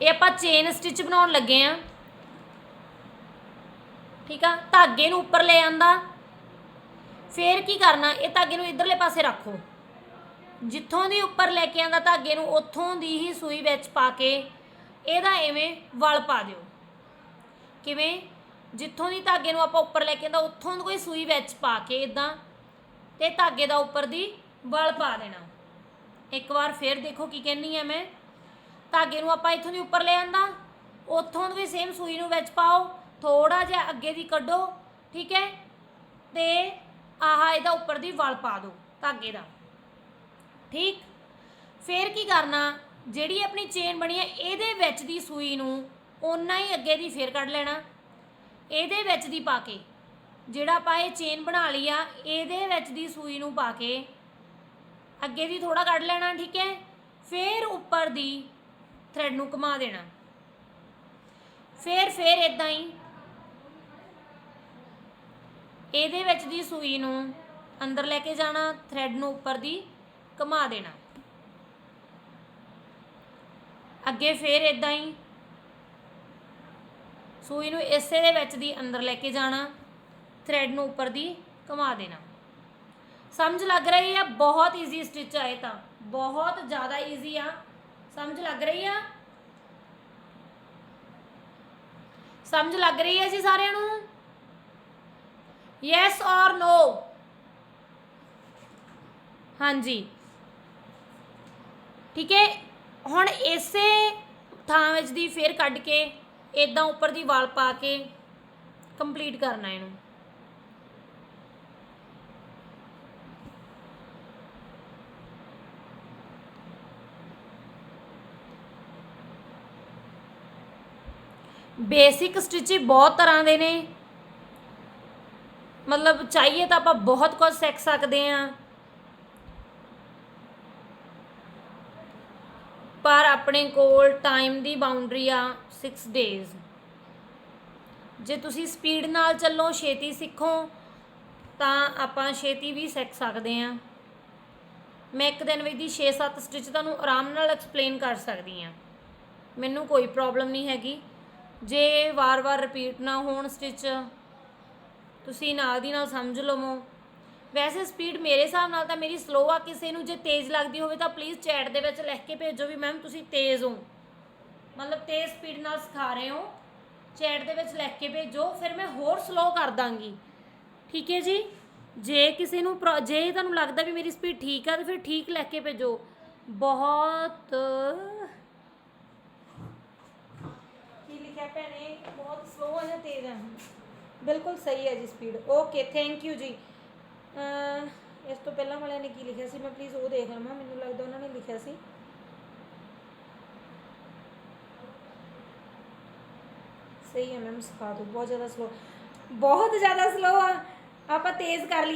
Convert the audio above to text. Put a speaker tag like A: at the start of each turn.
A: ਇਹ ਆਪਾਂ chain stitch ਬਣਾਉਣ ਲੱਗੇ ਆ। ਠੀਕ ਆ? ਧਾਗੇ ਨੂੰ ਉੱਪਰ ਲੈ ਆਂਦਾ। ਫੇਰ ਕੀ ਕਰਨਾ? ਇਹ ਧਾਗੇ ਨੂੰ ਇਧਰਲੇ ਪਾਸੇ ਰੱਖੋ। ਜਿੱਥੋਂ ਦੀ ਉੱਪਰ ਲੈ ਕੇ ਆਂਦਾ ਧਾਗੇ ਨੂੰ, ਉੱਥੋਂ ਦੀ ਹੀ ਸੂਈ ਵਿੱਚ ਪਾ ਕੇ ਇਹਦਾ ਐਵੇਂ ਵਲ ਪਾ ਦਿਓ। ਕਿਵੇਂ? ਜਿੱਥੋਂ ਦੀ ਧਾਗੇ ਨੂੰ ਆਪਾਂ ਉੱਪਰ ਲੈ ਕੇ ਆਂਦਾ, ਉੱਥੋਂ ਦੀ ਕੋਈ ਸੂਈ ਵਿੱਚ ਪਾ ਕੇ ਇਦਾਂ ਤੇ ਧਾਗੇ ਦਾ ਉੱਪਰ ਦੀ ਵਲ ਪਾ ਦੇਣਾ। ਇੱਕ ਵਾਰ ਫੇਰ ਦੇਖੋ ਕੀ ਕਹਿੰਨੀ ਆ ਮੈਂ। ਧਾਗੇ ਨੂੰ ਆਪਾਂ ਇੱਥੋਂ ਦੀ ਉੱਪਰ ਲੈ ਆਂਦਾ। ਉੱਥੋਂ ਵੀ ਸੇਮ ਸੂਈ ਨੂੰ ਵਿੱਚ ਪਾਓ ਥੋੜਾ ਜਿਹਾ ਅੱਗੇ ਦੀ ਕੱਢੋ, ਠੀਕ ਹੈ? ਤੇ ਆਹ ਇਹਦਾ ਉੱਪਰ ਦੀ ਵਲ ਪਾ ਦਿਓ ਧਾਗੇ ਦਾ। ਠੀਕ? ਫੇਰ ਕੀ ਕਰਨਾ? ਜਿਹੜੀ ਆਪਣੀ ਚੇਨ ਬਣੀ ਹੈ, ਇਹਦੇ ਵਿੱਚ ਦੀ ਸੂਈ ਨੂੰ ਓਨਾ ਹੀ ਅੱਗੇ ਦੀ ਫੇਰ ਕੱਢ ਲੈਣਾ। ਇਹਦੇ ਵਿੱਚ ਦੀ ਪਾ ਕੇ, ਜਿਹੜਾ ਆਪਾਂ ਇਹ ਚੇਨ ਬਣਾ ਲਈ ਆ, ਇਹਦੇ ਵਿੱਚ ਦੀ ਸੂਈ ਨੂੰ ਪਾ ਕੇ ਅੱਗੇ ਦੀ ਥੋੜਾ ਕੱਢ ਲੈਣਾ, ਠੀਕ ਹੈ? ਫੇਰ ਉੱਪਰ ਦੀ ਥ੍ਰੈਡ ਨੂੰ ਘੁਮਾ ਦੇਣਾ। ਫੇਰ ਫੇਰ ਇਦਾਂ ਹੀ ਇਹਦੇ ਵਿੱਚ ਦੀ ਸੂਈ ਨੂੰ ਅੰਦਰ ਲੈ ਕੇ ਜਾਣਾ ਥ੍ਰੈਡ ਨੂੰ ਉੱਪਰ ਦੀ ਘੁਮਾ ਦੇਣਾ। ਅੱਗੇ ਫੇਰ ਇਦਾਂ ਹੀ ਸੂਈ ਨੂੰ ਇਸੇ ਦੇ ਵਿੱਚ ਦੀ ਅੰਦਰ ਲੈ ਕੇ ਜਾਣਾ ਥ੍ਰੈਡ ਨੂੰ ਉੱਪਰ ਦੀ ਘੁਮਾ ਦੇਣਾ। ਸਮਝ ਲੱਗ ਰਹੀ ਆ? ਬਹੁਤ ਈਜ਼ੀ ਸਟਿਚ ਆਏ ਤਾਂ। ਬਹੁਤ ਜ਼ਿਆਦਾ ਈਜ਼ੀ ਆ। ਸਮਝ ਲੱਗ ਰਹੀ ਆ? ਸਮਝ ਲੱਗ ਰਹੀ ਹੈ ਜੀ ਸਾਰਿਆਂ ਨੂੰ? ਯੈਸ ਔਰ ਨੋ ਹਾਂਜੀ। ਠੀਕ ਹੈ, ਹੁਣ ਇਸੇ ਥਾਂ ਵਿੱਚ ਦੀ ਫੇਰ ਕੱਢ ਕੇ ਇਦਾਂ ਉੱਪਰ ਦੀ ਵਾਲ ਪਾ ਕੇ ਕੰਪਲੀਟ ਕਰਨਾ ਇਹਨੂੰ। ਬੇਸਿਕ ਸਟਿਚ ਬਹੁਤ ਤਰ੍ਹਾਂ ਦੇ ਨੇ। ਮਤਲਬ ਚਾਹੀਏ ਤਾਂ ਆਪਾਂ ਬਹੁਤ ਕੁਝ ਸਿੱਖ ਸਕਦੇ ਆ ਪਰ ਆਪਣੇ ਕੋਲ ਟਾਈਮ ਦੀ ਬਾਉਂਡਰੀ ਆ 6 ਡੇਜ਼ ਜੇ ਤੁਸੀਂ ਸਪੀਡ ਨਾਲ ਚੱਲੋ, ਛੇਤੀ ਸਿੱਖੋ, ਤਾਂ ਆਪਾਂ ਛੇਤੀ ਵੀ ਸਿੱਖ ਸਕਦੇ ਆ ਮੈਂ ਇੱਕ ਦਿਨ ਵਿੱਚ ਦੀ 6-7 ਸਟਿਚ ਤੁਹਾਨੂੰ ਆਰਾਮ ਨਾਲ ਐਕਸਪਲੇਨ ਕਰ ਸਕਦੀ ਆ ਮੈਨੂੰ ਕੋਈ ਪ੍ਰੋਬਲਮ ਨਹੀਂ ਹੈਗੀ। ਜੇ ਵਾਰ-ਵਾਰ ਰਿਪੀਟ ਨਾ ਹੋਣ ਸਟਿਚ ਤੁਸੀਂ ਨਾਲ ਦੀ ਨਾਲ ਸਮਝ ਲਵੋ। ਵੈਸੇ ਸਪੀਡ ਮੇਰੇ ਹਿਸਾਬ ਨਾਲ ਤਾਂ ਮੇਰੀ ਸਲੋ ਆ, ਕਿਸੇ ਨੂੰ ਜੇ ਤੇਜ਼ ਲੱਗਦੀ ਹੋਵੇ ਤਾਂ ਪਲੀਜ਼ ਚੈਟ ਦੇ ਵਿੱਚ ਲਿਖ ਕੇ ਭੇਜੋ ਵੀ ਮੈਮ ਤੁਸੀਂ ਤੇਜ਼ ਹੋ। ਮਤਲਬ ਤੇਜ਼ ਸਪੀਡ ਨਾਲ ਸਿਖਾ ਰਹੇ ਹੋ। ਚੈਟ ਦੇ ਵਿੱਚ ਲਿਖ ਕੇ ਭੇਜੋ, ਫਿਰ ਮੈਂ ਹੋਰ ਸਲੋ ਕਰ ਦਾਂਗੀ। ਠੀਕ ਹੈ ਜੀ? ਜੇ ਕਿਸੇ ਨੂੰ ਪ੍ਰੋ- ਜੇ ਤੁਹਾਨੂੰ ਲੱਗਦਾ ਵੀ ਮੇਰੀ ਸਪੀਡ ਠੀਕ ਆ, ਤਾਂ ਫਿਰ ਠੀਕ ਲਿਖ ਕੇ ਭੇਜੋ। ਬਹੁਤ ਕੀ ਲਿਖਿਆ ਭੈਣੇ ਬਹੁਤ ਸਲੋ ਹੈ ਜਾਂ ਤੇਜ਼ ਹੈ ਬਿਲਕੁਲ ਸਹੀ ਹੈ ਜੀ ਸਪੀਡ ਓਕੇ ਥੈਂਕ ਯੂ ਜੀ ਅਹ, ਇਸ ਤੋਂ ਪਹਿਲਾਂ ਵਾਲਿਆਂ ਨੇ ਕੀ ਲਿਖਿਆ ਸੀ ਮੈਂ ਪਲੀਜ਼ ਉਹ ਦੇਖ ਲਵਾਂ ਮੈਨੂੰ ਲੱਗਦਾ ਉਹਨਾਂ ਨੇ ਲਿਖਿਆ ਸੀ ਸਹੀ ਹੈ ਮੈਮ ਸਿਖਾ ਦਿਓ ਬਹੁਤ ਜ਼ਿਆਦਾ ਸਲੋ ਬਹੁਤ ਜ਼ਿਆਦਾ ਸਲੋ ਆ ਆਪਾਂ ਤੇਜ਼ ਕਰ ਲਈ